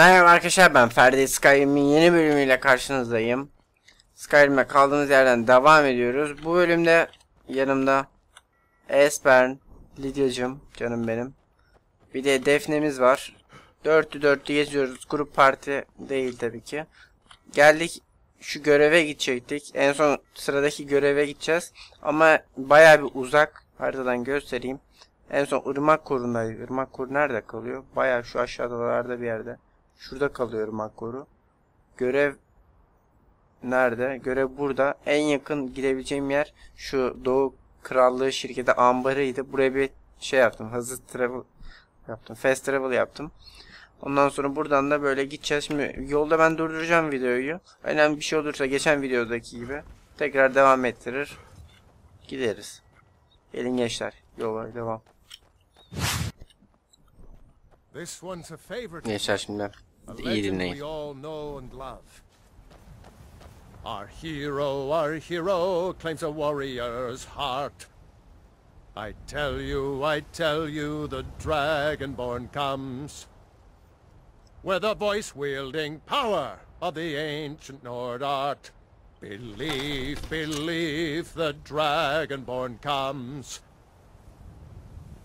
Merhaba arkadaşlar ben Ferdi Skyrim'in yeni bölümüyle karşınızdayım. Skyrim'e kaldığımız yerden devam ediyoruz. Bu bölümde yanımda Esbern, Lidyacım canım benim. Bir de Defne'miz var. Dörtlü dörtlü geziyoruz. Grup parti değil tabii ki. Geldik şu göreve gidecektik. En son sıradaki göreve gideceğiz. Ama baya bir uzak. Haritadan göstereyim. En son ırmak korundaydı. Irmak koru nerede kalıyor? Baya şu aşağıdalarda bir yerde. Şurada kalıyor ırmak koru. Görev nerede? Görev burada. En yakın gidebileceğim yer şu Doğu Krallığı şirketi ambarıydı. Buraya bir şey yaptım. Hızlı travel yaptım. Fast travel yaptım. Ondan sonra buradan da böyle gideceğiz. Şimdi yolda ben durduracağım videoyu. Önemli bir şey olursa geçen videodaki gibi tekrar devam ettirir. Gideriz. Gelin gençler. Yola devam. This one's a favorite. Gençler şimdi A legend we all know and love. Our hero, our hero claims a warrior's heart. I tell you, I tell you, the Dragonborn comes. With a voice-wielding power of the ancient Nord art. Believe, believe, the Dragonborn comes.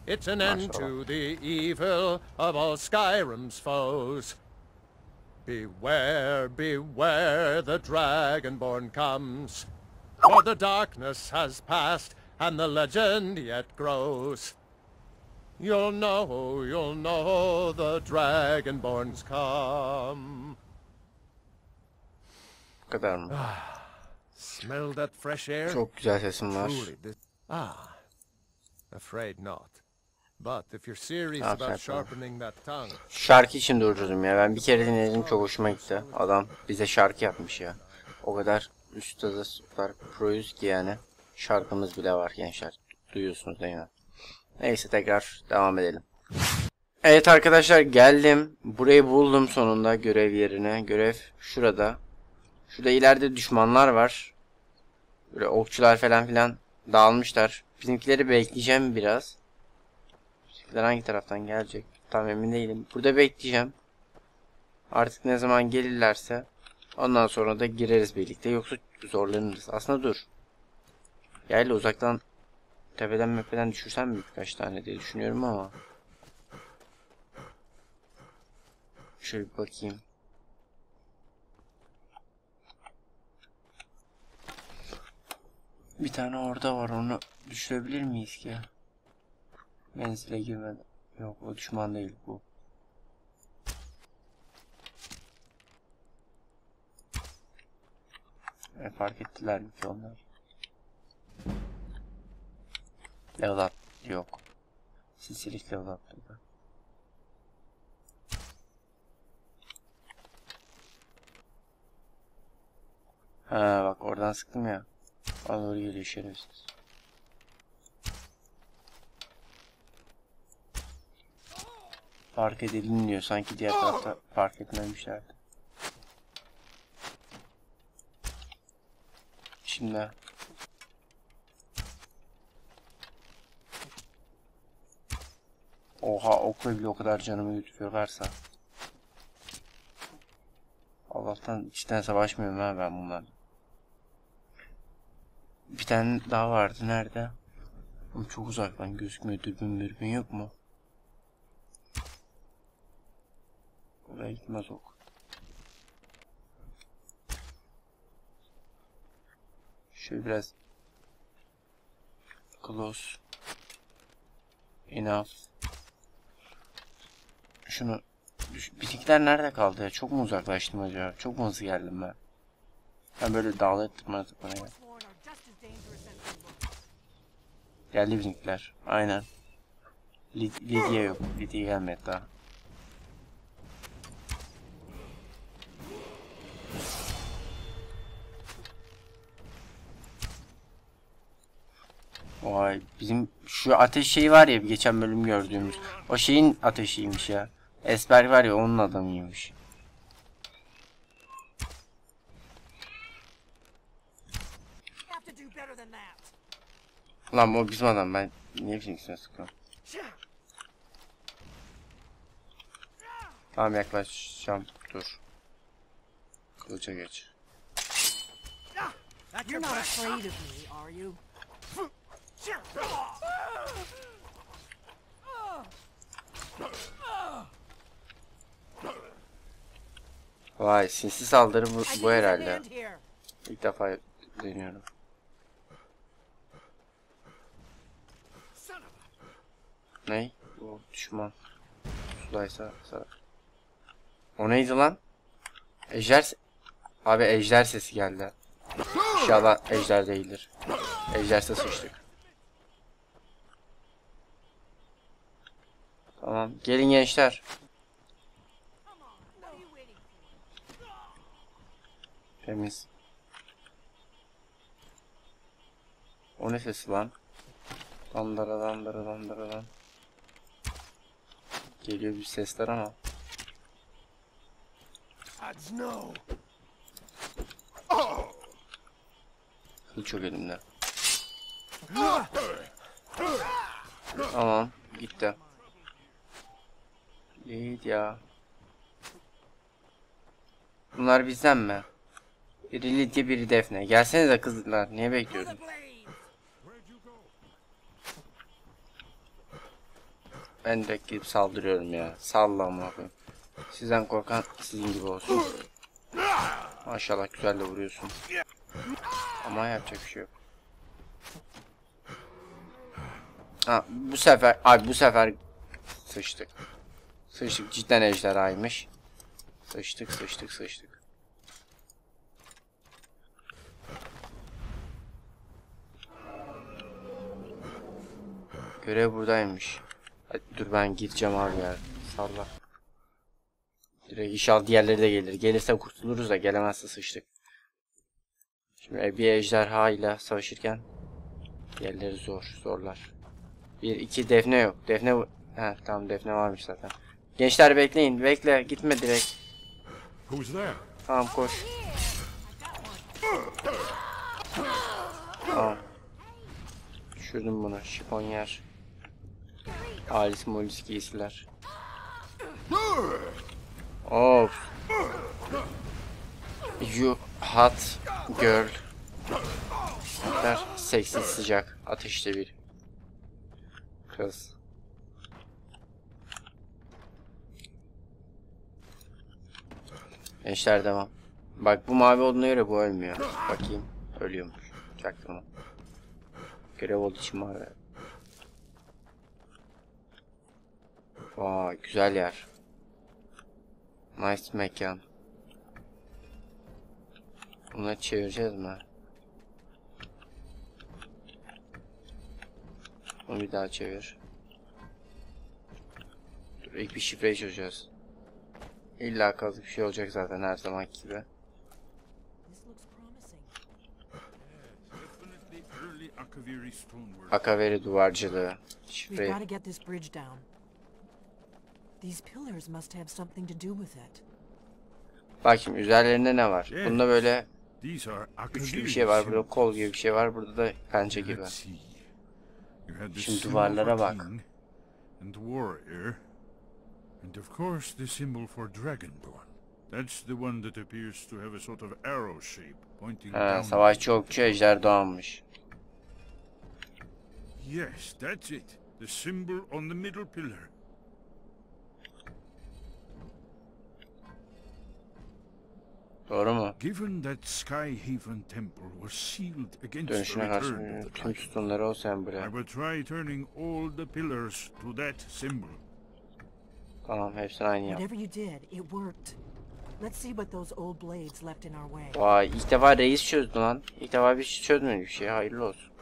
It's an end to the evil of all Skyrim's foes. Beware, beware, the Dragonborn comes. For the darkness has passed, and the legend yet grows. You'll know, you'll know, the Dragonborn's come. Kadar mı? Smell that fresh air? Çok güzel sesim var. Truly, this... Ah, afraid not. But if you're serious about sharpening that tongue, şarkı için durdurdum ya. Ben bir kere dinledim çok hoşuma gitti. Adam bize şarkı yapmış ya. O kadar ustada süper proyuz ki yani. Şarkımız bile var gençler. Duyuyorsunuz değil mi? Neyse tekrar devam edelim. Evet arkadaşlar geldim. Burayı buldum sonunda görev yerine. Görev şurada. Şurada ileride düşmanlar var. Böyle okçular falan filan dağılmışlar. Bizimkileri bekleyeceğim biraz. Bizimkiler hangi taraftan gelecek? Tam emin değilim. Burada bekleyeceğim. Artık ne zaman gelirlerse ondan sonra da gireriz birlikte. Yoksa zorlanırız. Aslında dur. Yayla uzaktan tepeden mepeden düşürsem mi birkaç tane diye düşünüyorum ama. Şöyle bir bakayım. Bir tane orada var onu düşürebilir miyiz ki? Menzile girmeden. Yok o düşman değil bu. E, fark ettiler mi ki onlar? Level up yok. Sisilik level up burada. Ha bak oradan sıktım ya. Bana doğru geliyor şerefsiz. Fark edilin diyor. Sanki diğer tarafta fark etmemişlerdi. Şimdi Oha okla bile o kadar canımı götürüyorlarsa. Allah'tan içten savaşmıyorum ha ben bunlarla. Bir tane daha vardı nerede? Oğlum çok uzaktan gözükmüyor. Dürbün mürbün yok mu? Oraya gitmez ok. Şöyle biraz close enough. Şunu Bizimkiler nerede kaldı ya? Çok mu uzaklaştım acaba? Çok mu hızlı geldim ben? Ben böyle dağlara tırmana tırmana. Geldi bizimkiler. Aynen. Lid Lidya yok. Lidya gelmedi daha. Vay bizim şu ateş şeyi var ya geçen bölüm gördüğümüz. O şeyin ateşiymiş ya. Esber var ya onun adamıymış. Lan o bizim adam ben niye bizimkisine sıkıyorum. Tamam yaklaşacağım. Dur. Kılıca geç. You're your not afraid of me, are you? Vay sinsi saldırı bu, bu herhalde. İlk defa deniyorum. Ney? Bu düşman. Sudaysa sa- O neydi lan? Ejder Abi ejder sesi geldi. İnşallah ejder değildir. Ejderse sıçtık. Tamam. Gelin gençler. Temiz. O ne sesi lan? Dandara dandara dandara dan. Geliyor bir sesler ama. Kılıç yok elimde. Tamam. Gitti. Lydia. Bunlar bizden mi? Biri Lydia biri Defne. Gelsenize kızlar. Niye blades! Ben direkt gidip saldırıyorum ya. Salla amına koyayım. Sizden korkan sizin gibi olsun. Maşallah güzel de vuruyorsun. Ama yapacak bir şey yok. Ha bu sefer ay bu sefer sıçtık. Sıçtık cidden ejderhaymış. Sıçtık sıçtık sıçtık. Görev buradaymış. Hadi dur ben gideceğim abi ya. Salla. Direkt inşallah diğerleri de gelir. Gelirse kurtuluruz da gelemezse sıçtık. Şimdi bir ejderha ile savaşırken diğerleri zor. Zorlar. Bir iki defne yok. Defne He tamam defne varmış zaten. Gençler bekleyin. Bekle. Gitme direkt. Tamam koş. Tamam. Düşürdüm bunu. Şifonyer. Alice molis giysiler. Of. You hot girl. Der seksi sıcak. Ateşte bir. Kız. Gençler devam. Bak bu mavi olduğuna göre bu ölmüyor. Bakayım. Ölüyormuş. Çaktırma. Görev olduğu için mavi. Vay güzel yer. Nice mekan. Bunu çevireceğiz mi? Bunu bir daha çevir. Dur ilk bir şifreyi çözeceğiz. İlla kazık bir şey olacak zaten her zamanki gibi. Akaveri duvarcılığı. İt. Bak şimdi üzerlerinde ne var? Bunda böyle These are üçlü bir şey var. Burada kol gibi bir şey var. Burada da pençe gibi. Şimdi duvarlara bak. king and warrior. And of course the symbol for dragonborn. That's the one that appears to have a sort of arrow shape pointing Ha, down. savaşçı okçu ejder doğanmış. Yes, that's it. The symbol on the middle pillar. Doğru mu? Given that Skyhaven Temple was sealed against the return of the tüm dragon, sütunları o I will try turning all the pillars to that symbol. Tamam hepsini aynı yap. Whatever you did, it worked. Let's see what those old blades left in our way. Vay ilk defa reis çözdü lan. İlk defa bir şey çözmedi bir şey. Hayırlı olsun.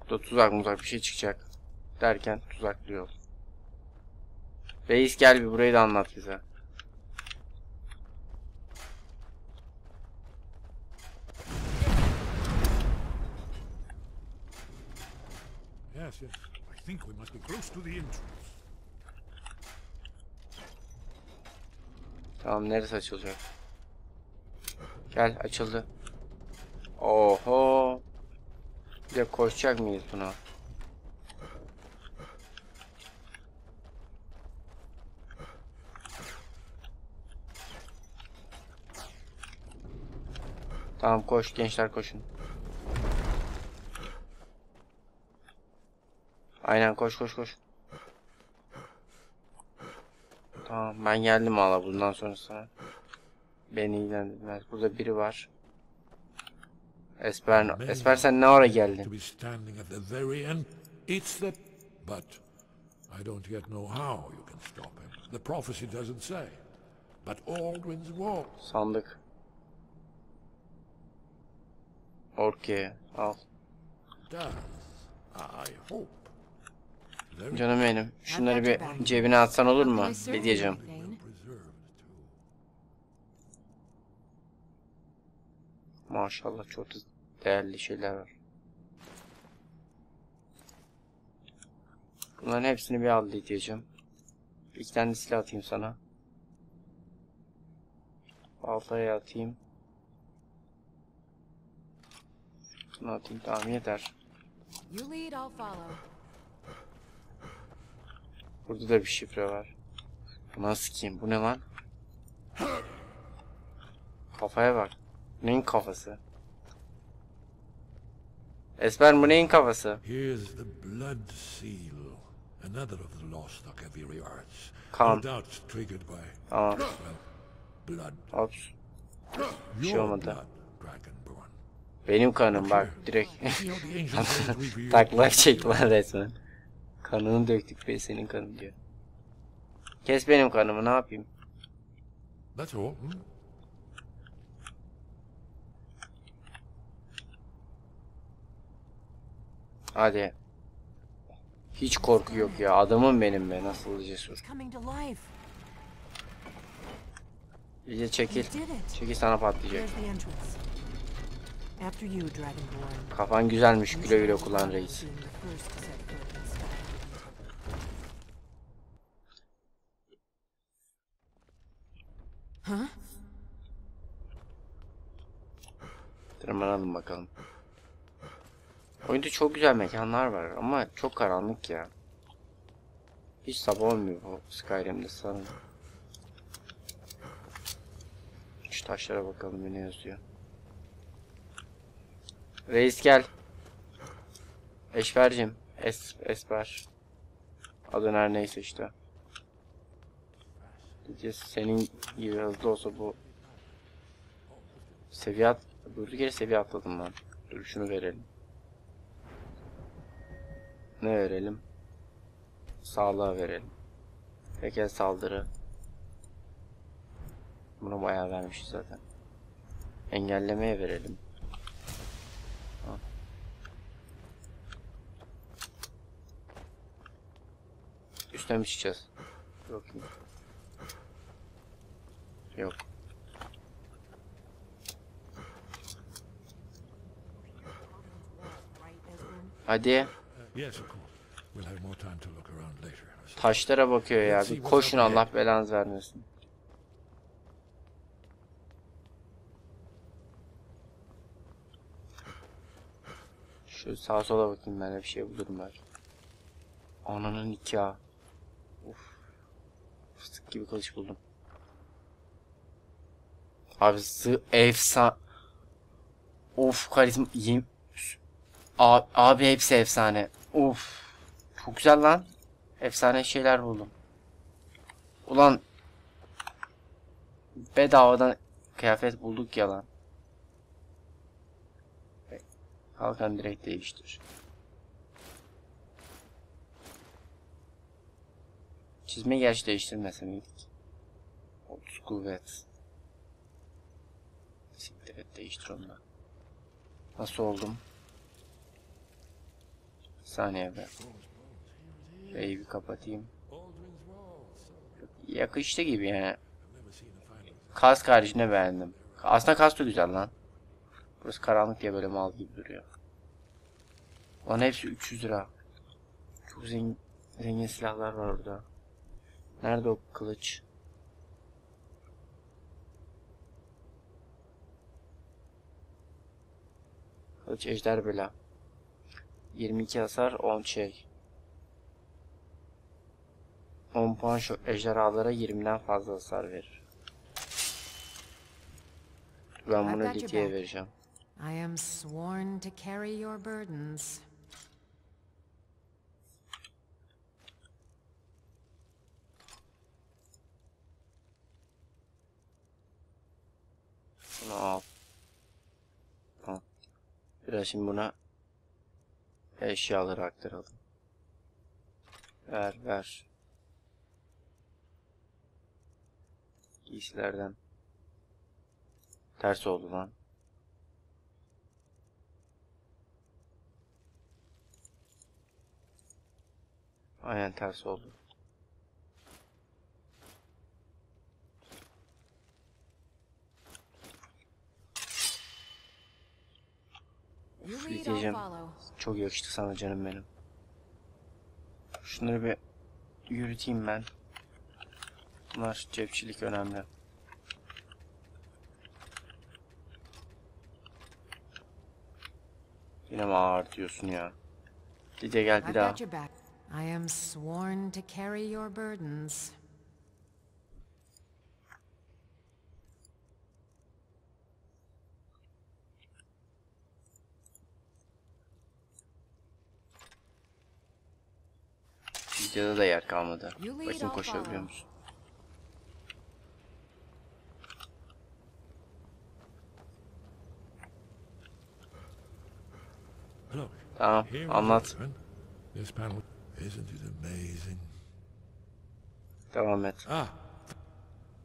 Burada tuzak muzak bir şey çıkacak. Derken tuzaklıyor. Reis gel bir burayı da anlat bize. Yes, yes. I think we must be close to the entrance. Tamam neresi açılacak? Gel açıldı. Oho. Bir de koşacak mıyız buna? Tamam koş gençler koşun. Aynen koş koş koş. Tamam ben geldim valla bundan sonrasına. Beni ilgilendirmez. Burada biri var. Esper, Esper sen ne ara geldin? But I don't yet know how you can stop him. The prophecy doesn't say. But Aldrin's wall. Sandık. Okey al. does. I hope. Canım benim. Şunları bir cebine atsan olur mu? Too. Maşallah çok değerli şeyler var. Bunların hepsini bir al Lidyacığım. İki tane silah atayım sana. Baltaya atayım. Bunu atayım tamam yeter. You lead, I'll follow. Burada da bir şifre var. Nasıl kim? Bu ne lan? Kafaya bak. Neyin kafası? Esmer bu neyin kafası? Here's the blood seal. Another of the lost Akaviri arts. Kan. No doubt triggered by, Tamam. blood. Ops. şey Your olmadı. Benim kanım bak direkt. Takla çek lan resmen. Kanını döktük be senin kanın diyor. Kes benim kanımı ne yapayım? That's all. Hmm? Hadi. Hiç korku yok ya. Adamım benim be. Nasıl cesur. İyice çekil. Çekil sana patlayacak. Kafan güzelmiş. Güle güle kullan reis. Bakalım. Oyunda çok güzel mekanlar var ama çok karanlık ya. Hiç sabah olmuyor bu Skyrim'de sanırım. Şu taşlara bakalım ne yazıyor. Reis gel. Eşbercim. Es Esber. Adın her neyse işte. Diyeceğiz senin gibi hızlı olsa bu seviye at durduk yere seviye atladım lan. Dur şunu verelim. Ne verelim? Sağlığa verelim. Tekel saldırı. Bunu bayağı vermişiz zaten. Engellemeye verelim. Ha. Üstüne mi çıkacağız? Yok. Yok. Right, Esbern? Hadi. Yes, of course. We'll have more time to look around later. Taşlara bakıyor ya. Bir koşun Allah belanızı vermesin. Şu sağa sola bakayım ben de bir şey bulurum belki. Ananın nikahı. Uf. Fıstık gibi kılıç buldum. Abi efsa. Of karizma. Yem... Abi, abi hepsi efsane. Of. Çok güzel lan. Efsane şeyler buldum. Ulan bedavadan kıyafet bulduk ya lan. Kalkan direkt değiştir. Çizmeyi gerçi değiştirmese miydik? 30 kuvvet. Siktir et değiştir onu. Nasıl oldum? Saniye be. Şurayı bir kapatayım. Yakıştı gibi yani. Kask haricinde beğendim. Aslında kask da güzel lan. Burası karanlık diye böyle mal gibi duruyor. Lan hepsi 300 lira. Çok zengin, zengin silahlar var orada. Nerede o kılıç? Kılıç ejder bela. 22 hasar 10 şey. 10 puan şu ejderhalara 20'den fazla hasar verir. Ben bunu back. vereceğim. I am sworn to carry your burdens. Bunu al. Tamam. Biraz şimdi buna eşyaları aktaralım. Ver ver. Giysilerden. Ters oldu lan. Aynen ters oldu. Follow. Çok yakıştı sana canım benim. Şunları bir yürüteyim ben. Bunlar cepçilik önemli. Yine mi ağır diyorsun ya? Lidya gel bir daha. I am sworn to carry your burdens. Lidya'da da yer kalmadı. I'll koşabiliyor musun? Tamam anlat. Devam et. Ah,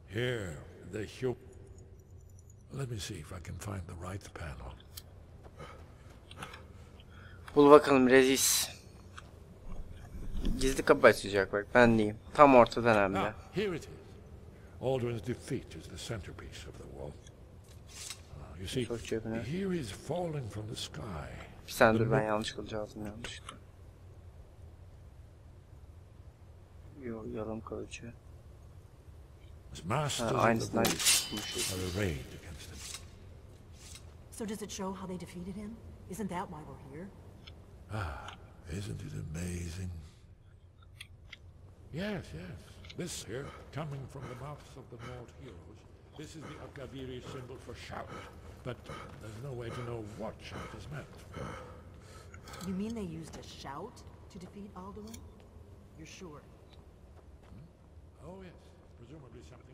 here, the hu... Let me see if I can find the right panel. Bul bakalım Rezis. Gizli kapı açacak bak ben diyeyim. Tam ortadan hem de. Here it is. Aldrin's defeat is the centerpiece of the wall. Ah, you see, here is falling from the sky. Bir saniye dur ben yanlış kılıcağızım yanlışlıkla. Yo. As masters Ha, of the aynısından. So does it show how they defeated him? Isn't that why we're here? Ah, isn't it amazing? Yes, yes. This here, coming from the mouths of the Nord heroes, this is the Akaviri symbol for shout. But there's no way to know what shout is meant. You mean they used a shout to defeat Alduin? You're sure? Hmm? Oh yes, presumably something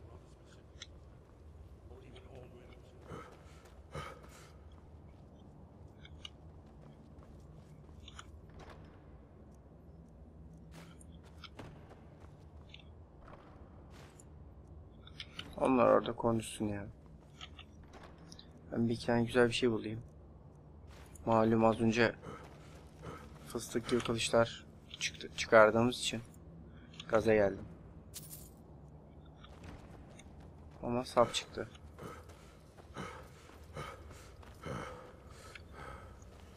Onlar orada konuşsun ya. Ben bir tane güzel bir şey bulayım. Malum az önce fıstık gibi kılıçlar çıktı, çıkardığımız için gaza geldim. Ama sap çıktı.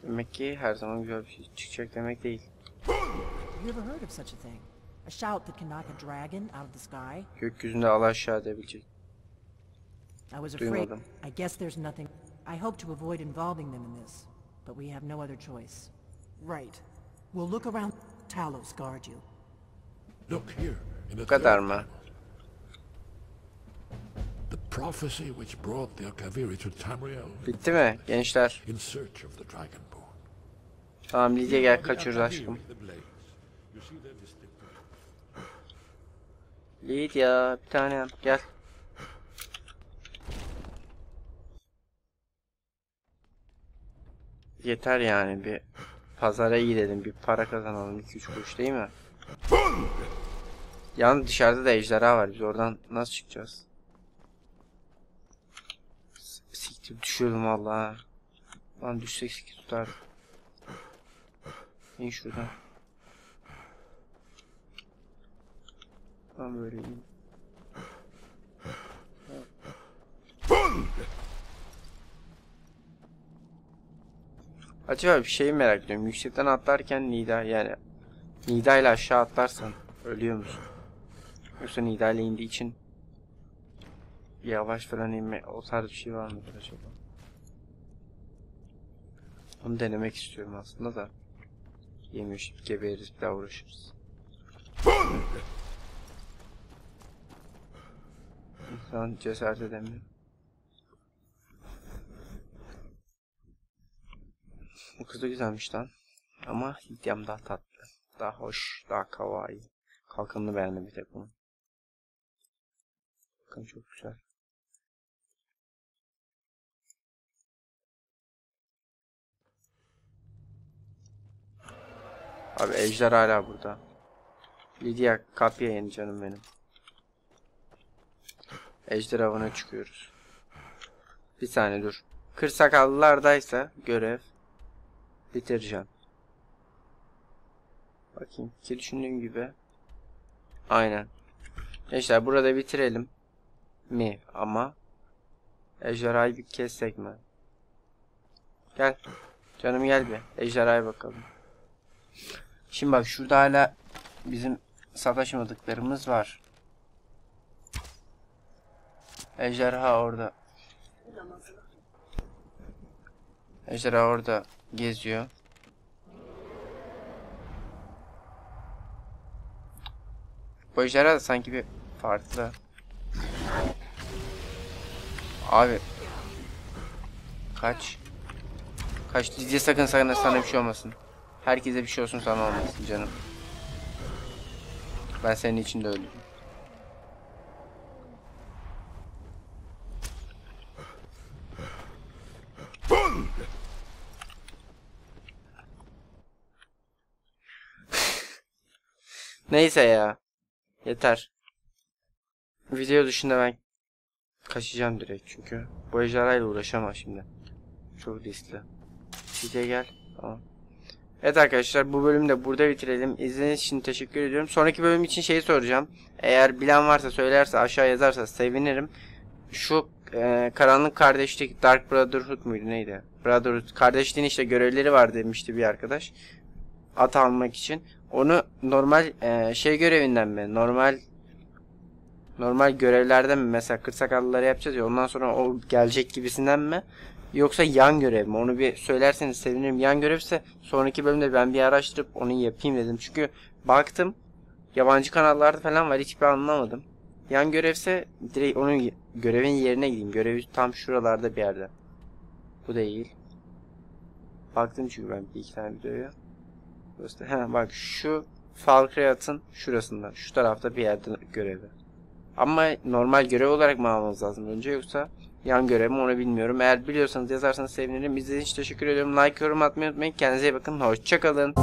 Demek ki her zaman güzel bir şey çıkacak demek değil. A shout that can knock a dragon out of the sky? Gökyüzünde al aşağı edebilecek. I was afraid. Duymadım. I guess there's nothing. I hope to avoid involving them in this, but we have no other choice. Right. We'll look around. Talos guard you. Look here, in the Bu kadar mı? The prophecy which brought the Akaviri to Tamriel Bitti mi gençler? in search of the Dragonborn. Tamam Lidya gel kaçıyoruz aşkım. Distinctive Lidya bir tane gel. Yeter yani bir pazara gidelim bir para kazanalım 2-3 kuruş değil mi? Yalnız dışarıda da ejderha var biz oradan nasıl çıkacağız? Siktir düşüyordum valla. Lan düşsek siktir tutar. İn şuradan. Ben böyle. Acaba bir şeyi merak ediyorum. Yüksekten atlarken Nida yani Nida ile aşağı atlarsan ölüyor musun? Yoksa Nida ile indiği için yavaş falan inme o tarz bir şey var mıdır acaba? Onu denemek istiyorum aslında da. Yemiyor şimdi geberiz bir daha uğraşırız. İnsan cesaret edemiyor. Bu kız da güzelmiş lan. Ama Lidyam daha tatlı. Daha hoş, daha kawaii. Kalkanını beğendim bir tek bunu. Bakın çok güzel. Abi ejder hala burada. Lidya kapıya yeni canım benim. Ejder avına çıkıyoruz. Bir saniye dur. Kır sakallılardaysa görev bitireceğim. Bakayım ki düşündüğüm gibi. Aynen. Gençler burada bitirelim. Mi ama Ejderhayı bir kessek mi? Gel. Canım gel bir. Ejderhaya bakalım. Şimdi bak şurada hala bizim sataşmadıklarımız var. Ejderha orada. Ejderha orada geziyor. Bu ejderha da sanki bir farklı. Abi. Kaç. Kaç. Lidya sakın sakın sana bir şey olmasın. Herkese bir şey olsun sana olmasın canım. Ben senin için de öldüm. Neyse ya. Yeter. Video dışında ben kaçacağım direkt çünkü bu ejderhayla uğraşamam şimdi. Çok riskli. Video gel. Tamam. Evet arkadaşlar bu bölümü de burada bitirelim. İzlediğiniz için teşekkür ediyorum. Sonraki bölüm için şeyi soracağım. Eğer bilen varsa söylerse aşağı yazarsa sevinirim. Şu e, karanlık kardeşlik Dark Brotherhood muydu neydi? Brotherhood kardeşliğin işte görevleri var demişti bir arkadaş. At almak için. Onu normal e, şey görevinden mi? Normal normal görevlerden mi? Mesela kırsakallıları yapacağız ya ondan sonra o gelecek gibisinden mi? Yoksa yan görev mi? Onu bir söylerseniz sevinirim. Yan görevse sonraki bölümde ben bir araştırıp onu yapayım dedim. Çünkü baktım yabancı kanallarda falan var hiçbir anlamadım. Yan görevse direkt onun görevin yerine gideyim. Görevi tam şuralarda bir yerde. Bu değil. Baktım çünkü ben bir iki tane videoya. Göster. He bak şu Falkrayat'ın şurasında. Şu tarafta bir yerde görevi. Ama normal görev olarak mı almamız lazım önce yoksa yan görev mi onu bilmiyorum. Eğer biliyorsanız yazarsanız sevinirim. İzlediğiniz için teşekkür ediyorum. Like, yorum atmayı unutmayın. Kendinize iyi bakın. Hoşçakalın.